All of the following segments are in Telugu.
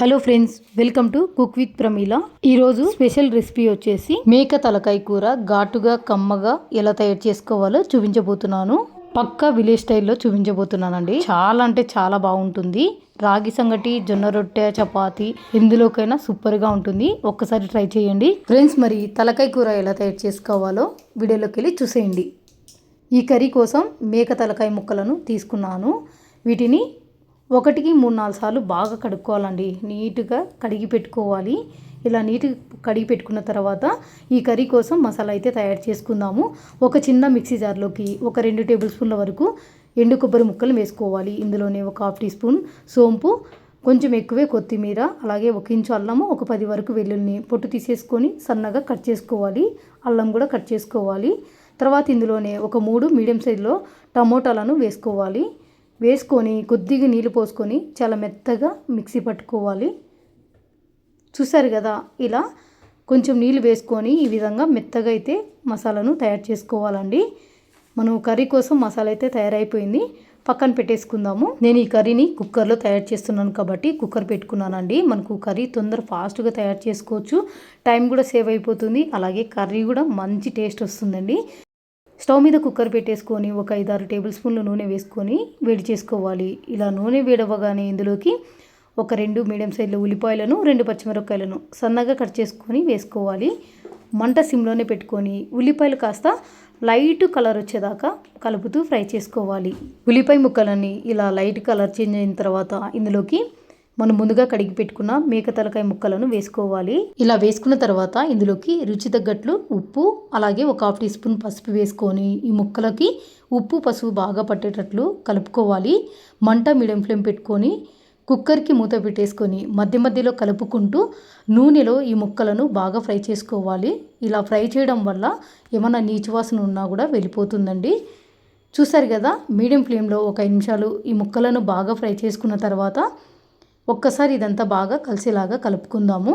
Hello friends welcome to cook with Pramila. ఈరోజు స్పెషల్ రెసిపీ వచ్చేసి మేక తలకాయ కూర ఘాటుగా కమ్మగా ఎలా తయారు చేసుకోవాలో చూపించబోతున్నాను. పక్కా విలేజ్ స్టైల్లో చూపించబోతున్నానండి. చాలా అంటే చాలా బాగుంటుంది. రాగి సంగటి జొన్న రొట్టె చపాతి ఎందులోకైనా సూపర్గా ఉంటుంది. ఒక్కసారి ట్రై చేయండి. ఫ్రెండ్స్ మరి తలకాయ కూర ఎలా తయారు చేసుకోవాలో వీడియోలోకి వెళ్ళి చూసేయండి. ఈ కర్రీ కోసం మేక తలకాయ ముక్కలను తీసుకున్నాను. వీటిని ఒకటికి మూడు నాలుగు సార్లు బాగా కడుక్కోవాలండి. నీట్గా కడిగి పెట్టుకోవాలి. ఇలా నీట్గా కడిగి పెట్టుకున్న తర్వాత ఈ కర్రీ కోసం మసాలా అయితే తయారు చేసుకుందాము. ఒక చిన్న మిక్సీ జార్లోకి ఒక రెండు టేబుల్ స్పూన్ల వరకు ఎండు కొబ్బరి ముక్కలు వేసుకోవాలి. ఇందులోనే ఒక హాఫ్ టీ స్పూన్ సోంపు కొంచెం ఎక్కువే కొత్తిమీర అలాగే ఒక ఇంచు అల్లము ఒక పది వరకు వెల్లుల్ని పొట్టు తీసేసుకొని సన్నగా కట్ చేసుకోవాలి. అల్లం కూడా కట్ చేసుకోవాలి. తర్వాత ఇందులోనే ఒక మూడు మీడియం సైజులో టమోటాలను వేసుకోవాలి. వేసుకొని కొద్దిగా నీళ్ళు పోసుకొని చాలా మెత్తగా మిక్సీ పట్టుకోవాలి. చూసారు కదా ఇలా కొంచెం నీళ్ళు వేసుకొని ఈ విధంగా మెత్తగా అయితే మసాలాను తయారు చేసుకోవాలండి. మనం కర్రీ కోసం మసాలా అయితే తయారైపోయింది. పక్కన పెట్టేసుకుందాము. నేను ఈ కర్రీని కుక్కర్లో తయారు చేస్తున్నాను కాబట్టి కుక్కర్ పెట్టుకున్నానండి. మనకు కర్రీ తొందర ఫాస్ట్గా తయారు చేసుకోవచ్చు. టైం కూడా సేవ్ అయిపోతుంది. అలాగే కర్రీ కూడా మంచి టేస్ట్ వస్తుందండి. స్టవ్ మీద కుక్కర్ పెట్టేసుకొని ఒక ఐదారు టేబుల్ స్పూన్లు నూనె వేసుకొని వేడి చేసుకోవాలి. ఇలా నూనె వేడవగానే ఇందులోకి ఒక రెండు మీడియం సైజుల ఉల్లిపాయలను రెండు పచ్చిమిరపకాయలను సన్నగా కట్ చేసుకొని వేసుకోవాలి. మంట సిమ్లోనే పెట్టుకొని ఉల్లిపాయలు కాస్త లైట్ కలర్ వచ్చేదాకా కలుపుతూ ఫ్రై చేసుకోవాలి. ఉల్లిపాయ ముక్కలన్నీ ఇలా లైట్ కలర్ చేంజ్ అయిన తర్వాత ఇందులోకి మనం ముందుగా కడిగి పెట్టుకున్న మేక తలకాయ ముక్కలను వేసుకోవాలి. ఇలా వేసుకున్న తర్వాత ఇందులోకి రుచి తగ్గట్లు ఉప్పు అలాగే ఒక హాఫ్ టీ స్పూన్ పసుపు వేసుకొని ఈ ముక్కలకి ఉప్పు పసుపు బాగా పట్టేటట్లు కలుపుకోవాలి. మంట మీడియం ఫ్లేమ్ పెట్టుకొని కుక్కర్కి మూత పెట్టేసుకొని మధ్య మధ్యలో కలుపుకుంటూ నూనెలో ఈ ముక్కలను బాగా ఫ్రై చేసుకోవాలి. ఇలా ఫ్రై చేయడం వల్ల ఏమన్నా నీచువాసన ఉన్నా కూడా వెళ్ళిపోతుందండి. చూసారు కదా మీడియం ఫ్లేమ్లో ఒక ఐదు నిమిషాలు ఈ ముక్కలను బాగా ఫ్రై చేసుకున్న తర్వాత ఒక్కసారి ఇదంతా బాగా కలిసేలాగా కలుపుకుందాము.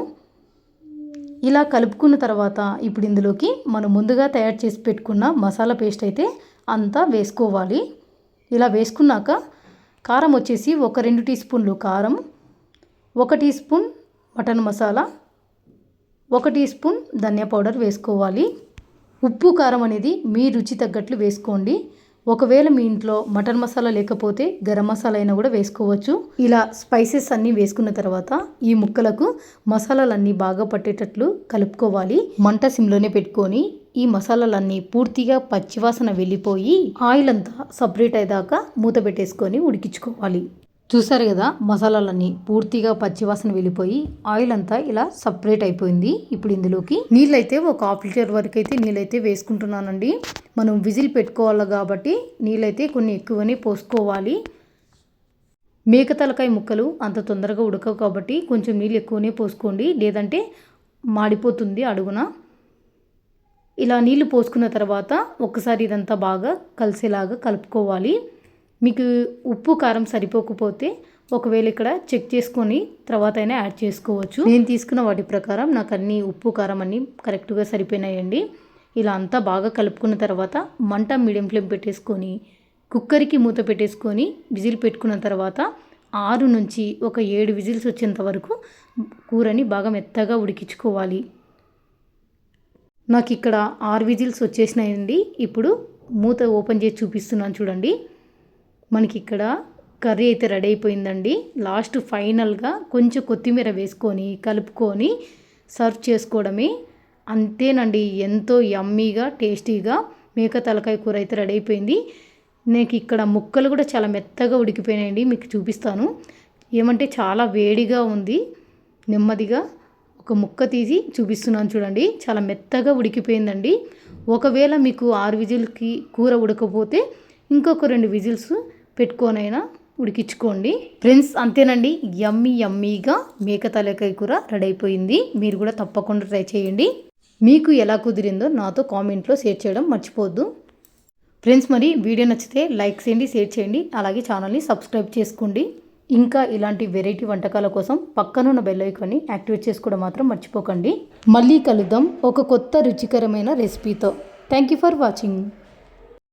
ఇలా కలుపుకున్న తర్వాత ఇప్పుడు ఇందులోకి మనం ముందుగా తయారు చేసి పెట్టుకున్న మసాలా పేస్ట్ అయితే అంతా వేసుకోవాలి. ఇలా వేసుకున్నాక కారం వచ్చేసి ఒక రెండు టీ స్పూన్లు కారం ఒక టీ స్పూన్ మటన్ మసాలా ఒక టీ స్పూన్ ధనియా పౌడర్ వేసుకోవాలి. ఉప్పు కారం అనేది మీ రుచి తగ్గట్లు వేసుకోండి. ఒకవేళ మీ ఇంట్లో మటన్ మసాలా లేకపోతే గరం మసాలా అయినా కూడా వేసుకోవచ్చు. ఇలా స్పైసెస్ అన్నీ వేసుకున్న తర్వాత ఈ ముక్కలకు మసాలాలన్నీ బాగా పట్టేటట్లు కలుపుకోవాలి. మంట సిమ్లోనే పెట్టుకొని ఈ మసాలాలన్నీ పూర్తిగా పచ్చివాసన వెళ్ళిపోయి ఆయిల్ అంతా సపరేట్ అయ్యేదాకా మూత పెట్టేసుకొని ఉడికించుకోవాలి. చూసారు కదా మసాలాలన్నీ పూర్తిగా పచ్చివాసన వెళ్ళిపోయి ఆయిల్ అంతా ఇలా సపరేట్ అయిపోయింది. ఇప్పుడు ఇందులోకి నీళ్ళైతే ఒక హాఫ్ లీటర్ వరకు అయితే నీళ్ళైతే వేసుకుంటున్నానండి. మనం విజిల్ పెట్టుకోవాలి కాబట్టి నీళ్ళైతే కొన్ని ఎక్కువనే పోసుకోవాలి. మేక తలకాయ ముక్కలు అంత తొందరగా ఉడకవు కాబట్టి కొంచెం నీళ్ళు ఎక్కువనే పోసుకోండి. లేదంటే మాడిపోతుంది అడుగున. ఇలా నీళ్ళు పోసుకున్న తర్వాత ఒకసారి ఇదంతా బాగా కలిసేలాగా కలుపుకోవాలి. మీకు ఉప్పు కారం సరిపోకపోతే ఒకవేళ ఇక్కడ చెక్ చేసుకొని తర్వాత అయినా యాడ్ చేసుకోవచ్చు. నేను తీసుకున్న వాటి ప్రకారం నాకు అన్ని ఉప్పు కారం అన్నీ కరెక్ట్గా సరిపోయినాయండి. ఇలా అంతా బాగా కలుపుకున్న తర్వాత మంట మీడియం ఫ్లేమ్ పెట్టేసుకొని కుక్కర్కి మూత పెట్టేసుకొని విజిల్ పెట్టుకున్న తర్వాత ఆరు నుంచి ఒక ఏడు విజిల్స్ వచ్చేంత వరకు కూరని బాగా మెత్తగా ఉడికించుకోవాలి. నాకు ఇక్కడ ఆరు విజిల్స్ వచ్చేసినాయండి. ఇప్పుడు మూత ఓపెన్ చేసి చూపిస్తున్నాను చూడండి. మనకి ఇక్కడ కర్రీ అయితే రెడీ అయిపోయిందండి. లాస్ట్ ఫైనల్గా కొంచెం కొత్తిమీర వేసుకొని కలుపుకొని సర్వ్ చేసుకోవడమే. అంతేనండి ఎంతో యమ్మీగా టేస్టీగా మేక తలకాయ కూర అయితే రెడీ అయిపోయింది. నాకు ఇక్కడ ముక్కలు కూడా చాలా మెత్తగా ఉడికిపోయినాయండి మీకు చూపిస్తాను. ఏమంటే చాలా వేడిగా ఉంది. నెమ్మదిగా ఒక ముక్క తీసి చూపిస్తున్నాను చూడండి. చాలా మెత్తగా ఉడికిపోయిందండి. ఒకవేళ మీకు ఆరు విజిల్కి కూర ఉడకపోతే ఇంకొక రెండు విజిల్స్ పెట్టుకొనైనా ఉడికించుకోండి. ఫ్రెండ్స్ అంతేనండి. యమ్మీ యమ్మీగా మేక తలకాయ కూర రెడీ అయిపోయింది మీరు కూడా తప్పకుండా ట్రై చేయండి. మీకు ఎలా కుదిరిందో నాతో కామెంట్లో షేర్ చేయడం మర్చిపోవద్దు. ఫ్రెండ్స్ మరి వీడియో నచ్చితే లైక్ చేయండి షేర్ చేయండి. అలాగే ఛానల్ని సబ్స్క్రైబ్ చేసుకోండి. ఇంకా ఇలాంటి వెరైటీ వంటకాల కోసం పక్కనున్న బెల్ ఐకాన్ని యాక్టివేట్ చేసుకోవడం మాత్రం మర్చిపోకండి. మళ్ళీ కలుద్దాం ఒక కొత్త రుచికరమైన రెసిపీతో. Thank you for watching.